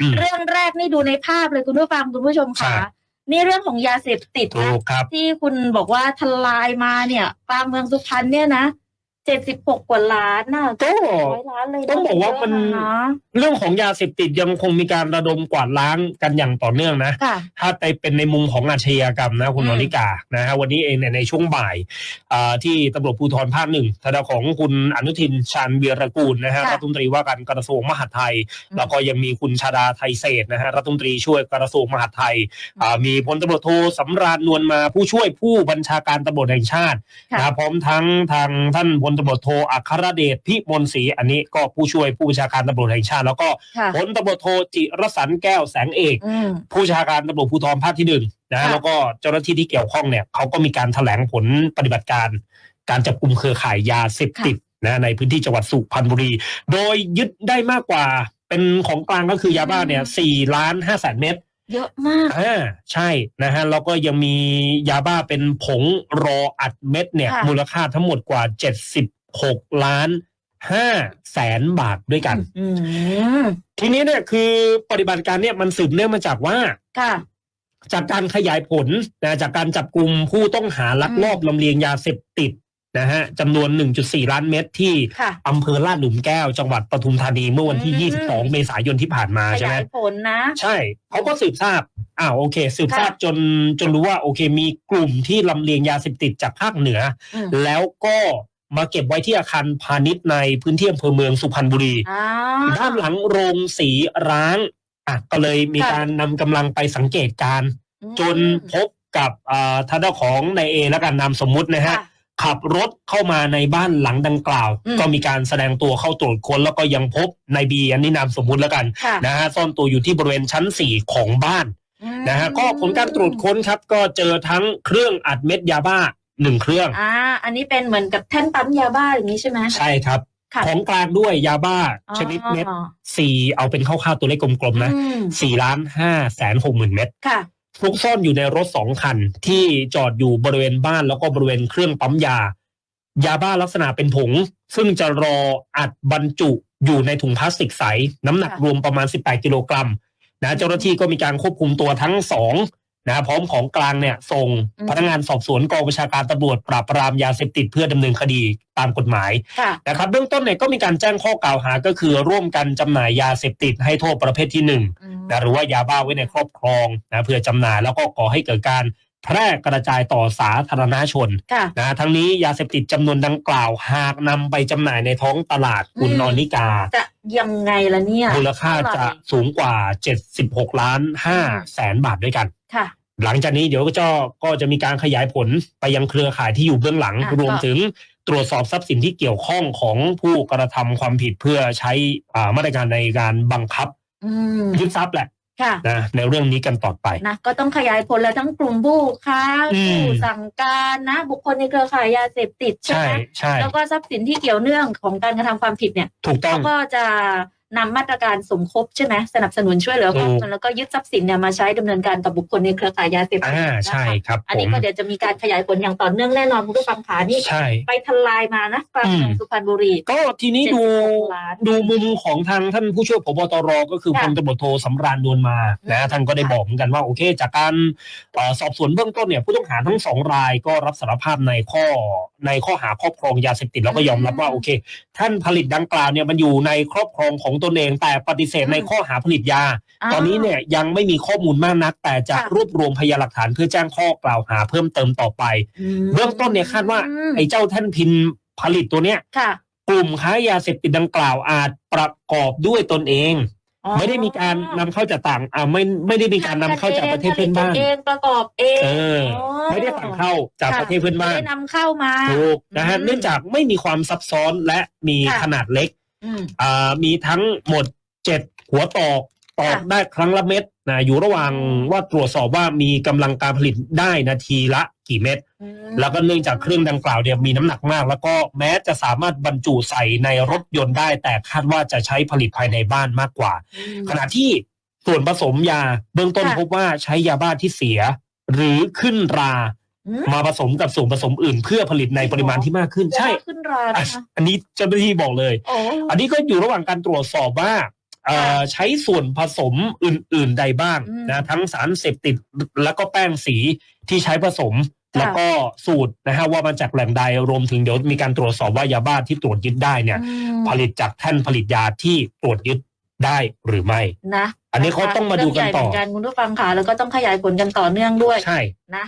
อืมเรื่องแรกนี่ดูในภาพเลยคุณผู้ฟังคุณผู้ชมใช่ค่ะ นี่เรื่องของยาเสพติดถูนะกครับที่คุณบอกว่าทลายมาเนี่ยกลางเมืองสุพรรณเนี่ยนะ เจ็ดสิบหกกว่าล้านน่ะก็ ร้อยล้านเลยนะต้องบอกว่ามัน เยอะะเรื่องของยาเสพติดยังคงมีการระดมกวาดล้างกันอย่างต่อเนื่องนะ ค่ะ ถ้าไปเป็นในมุมของอาชญากรรมนะคุณอืม นริกานะฮะวันนี้เองเนี่ยในช่วงบ่ายอ่าที่ตำรวจภูธรภาคหนึ่งทางด้านของคุณอนุทินชาญวีรกูลนะฮะค่ะรัฐมนตรีว่าการกระทรวงมหาดไทย อืมแล้วก็ยังมีคุณชาดาไทยเศรษฐ์นะฮะรัฐมนตรีช่วยกระทรวงมหาดไทยอ่ามีพลตำรวจโทสำราญนวลมาผู้ช่วยผู้บัญชาการตำรวจแห่งชาติค่ะ นะพร้อมทั้งทางท่านพลตำรวจโทอัครเดชพิมลศรีอันนี้ก็ผู้ช่วยผู้บัญชาการตำรวจแห่งชาติ แล้วก็ค่ะพลตำรวจโทจิรสันแก้วแสงเอกอืมผู้บัญชาการตำรวจภูธรภาคที่หนึ่งนะค่ะแล้วก็เจ้าหน้าที่ที่เกี่ยวข้องเนี่ยเขาก็มีการแถลงผลปฏิบัติการ การจับกลุ่มเครือข่ายยาเสพติดนะในพื้นที่จังหวัดสุพรรณบุรี โดยยึดได้มากกว่าเป็นของกลางก็คือยาบ้าเนี่ยสี่ล้านห้าแสนเม็ด เยอะมาก อ่าใช่นะฮะแล้วก็ยังมียาบ้าเป็นผงรออัดเม็ดเนี่ย ค่ะ มูลค่าทั้งหมดกว่าเจ็ดสิบหกล้านห้าแสนบาทด้วยกัน อืมทีนี้เนี่ยคือปฏิบัติการเนี่ยมันสืบเนื่องมาจากว่า ค่ะ จากการขยายผลนะจากการจับกลุ่มผู้ต้องหาลักลอบลำเลียงยาเสพติด นะฮะจำนวน 1.4 ล้านเม็ดที่ค่ะอำเภอลาดหลุมแก้วจังหวัดปทุมธานีเมื่อวันที่ อืม 22 เมษายนที่ผ่านมาขใช่ไหมยายผลนะ ใช่เขาก็สืบทราบอ้าวโอเค สืบทราบค่ะ จนจนรู้ว่าโอเค มีกลุ่มที่ลำเลียงยาเสพติดจากภาคเหนือ อืมแล้วก็มาเก็บไว้ที่อาคารพาณิชย์ในพื้นที่อำเภอเมืองสุพรรณบุรี อ่า ด้านหลังโรงสีร้างอะก็เลยมีค่ะ การนำกำลังไปสังเกตการณ์จนพบกับอ่าทางด้านของนายเอและการนามสมมุตินะฮะ ค่ะ ขับรถเข้ามาในบ้านหลังดังกล่าวอืมก็มีการแสดงตัวเข้าตรวจค้นแล้วก็ยังพบนายบีอันนี้นามสมมุติแล้วกันค่ะนะฮะซ่อนตัวอยู่ที่บริเวณชั้น 4 ของบ้านอืมนะฮะก็ผลการตรวจค้นครับ ก็เจอทั้งเครื่องอัดเม็ดยาบ้าหนึ่งเครื่องอ่าอันนี้เป็นเหมือนกับแท่นปั๊มยาบ้าอย่างนี้ใช่ไหมใช่ครับค่ะของกลางด้วยยาบ้าอ๋อชนิดเม็ดสี่เอาเป็นคร่าวๆตัวเลขกลมๆนะอืมสี่ล้านห้าแสนหกหมื่นเม็ดค่ะ ซุกซ่อนอยู่ในรถสองคัน ที่จอดอยู่บริเวณบ้านแล้วก็บริเวณเครื่องปั๊มยา ยาบ้าลักษณะเป็นผง ซึ่งจะรออัดบรรจุอยู่ในถุงพลาสติกใส น้ำหนักรวมประมาณ 18 กิโลกรัมนะเจ้าหน้าที่ก็มีการควบคุมตัวทั้งสอง นะพร้อมของกลางเนี่ยส่งพนักงานสอบสวนกองประชาการตำรวจปราบปรามยาเสพติดเพื่อดำเนินคดีตามกฎหมายค่ะนะครับเบื้องต้นเนี่ยก็มีการแจ้งข้อกล่าวหาก็คือร่วมกันจำหน่ายยาเสพติดให้โทษประเภทที่หนึ่งอืมนะหรือว่ายาบ้าไว้ในครอบครองนะเพื่อจำหน่ายแล้วก็ก่อให้เกิดการแพร่กระจายต่อสาธารณชนค่ะนะทั้งนี้ยาเสพติดจำนวนดังกล่าวหากนำไปจำหน่ายในท้องตลาดคุณอืมนอนิกาจะยังไงล่ะเนี่ยมูลค่าจะสูงกว่า 76 ล้าน5แสนบาทด้วยกันค่ะ หลังจากนี้เดี๋ยวก็จะก็จะมีการขยายผลไปยังเครือข่ายที่อยู่เบื้องหลังอะรวมถึงตรวจสอบทรัพย์สินที่เกี่ยวข้องของผู้กระทำความผิดเพื่อใช้อ่ามาตรการในการบังคับอืมยึดทรัพย์แหละค่ะนะในเรื่องนี้กันต่อไปนะก็ต้องขยายผลแล้วทั้งกลุ่มผู้ค้าอืมผู้สั่งการนะ บุคคลในเครือข่ายยาเสพติดใช่ใช่ไหมใช่แล้วก็ทรัพย์สินที่เกี่ยวเนื่องของการกระทำความผิดเนี่ยถูกต้องเขาก็จะ นำมาตรการสมคบใช่ไหมสนับสนุนช่วยเหลือครอบครัวแล้วก็ยึดทรัพย์สินเนี่ยมาใช้ดำเนินการกับบุคคลในเครือข่ายยาเสพติดอ่านะคะใช่ครับ อันผนี้มก็เดี๋ยวจะมีการขยายผลอย่างต่อเนื่องแน่นอนคุณผู้ฟังขานี่ใช่ไปทลายมานะกลางเมืองอืมสุพรรณบุรี ก็ทีนี้ดู76ล้านดูมุมของทางท่านผู้ช่วยผบตรก็คือค่ะพลตำรวจโทสำราญนวลมานะอืมท่านก็ได้บอกเหมือนกันว่าโอเค จากการเอ่อสอบสวนเบื้องต้นเนี่ยผู้ต้องหาทั้งสองรายก็รับสารภาพในข้อในข้อหาครอบครองยาเสพติดแล้วก็ยอมรับว่าโอเค ท่านผลิตดังกล่าวเนี่ยมันอยู่ในครอบครองของตนเองแต่ปฏิเสธในข้อหาผลิตยา ตอนนี้เนี่ยยังไม่มีข้อมูลมากนัก แต่จะค่ะรวบรวมพยานหลักฐานเพื่อแจ้งข้อกล่าวหาเพิ่มเติมต่อไปมเบื้องต้นเนี่ยคาดว่าอืมไอ้เจ้าท่านพินผลิตตัวเนี้ยค่ะกลุ่มค้ายาเสพติดดังกล่าวอาจประกอบด้วยตนเองอ๋อไม่ได้มีการนำเข้าจากต่างอ่าไม่ไม่ได้มีการนำเข้าจากประเทศเพื่อนบ้านผลิตเองประกอบเองเออไม่ได้สั่งเข้าจากค่ะประเทศเพื่อนบ้านไม่ได้นำเข้ามาถูกนะฮะอืมเนื่องจากไม่มีความซับซ้อนและมีค่ะขนาดเล็ก อืม อ่ามีทั้งหมดเจ็ดหัวตอกตอกค่ะ ได้ครั้งละเม็ดนะอยู่ระหว่างอืมว่าตรวจสอบว่ามีกำลังการผลิตได้นาทีละกี่เม็ดอืมแล้วก็เนื่องจากเครื่องดังกล่าวเนี่ยมีน้ำหนักมาก แล้วก็แม้จะสามารถบรรจุใส่ในรถยนต์ได้ แต่คาดว่าจะใช้ผลิตภายในบ้านมากกว่า อืม ขณะที่ส่วนผสมยาเบื้องต้นค่ะ พบว่าใช้ยาบ้าที่เสีย หรือขึ้นราอื มมาผสมกับส่วนผสมอื่น เพื่อผลิตในปริมาณที่มากขึ้น ใช่จะขึ้นราอะนะคะอันนี้เจ้าหน้าที่บอกเลย โอ้ อันนี้ก็อยู่ระหว่างการตรวจสอบว่าเอ่อใช้ส่วนผสมอื่น ๆ ใดบ้างอืมนะทั้งสารเสพติดแล้วก็แป้งสีที่ใช้ผสม ค่ะ แล้วก็สูตรนะฮะว่ามาจากแหล่งใดรวมถึงเดี๋ยวมีการตรวจสอบว่ายาบ้าที่ตรวจยึดได้เนี่ย อืมผลิตจากแท่นผลิตยาที่ตรวจยึดได้หรือไม่ นะอันนี้เขาต้องมาดูกันต่อ เรื่องใหญ่เหมือนกันคุณผู้ฟังค่ะแล้วก็ต้องขยายผลกันต่อเนื่องด้วยใช่ นะ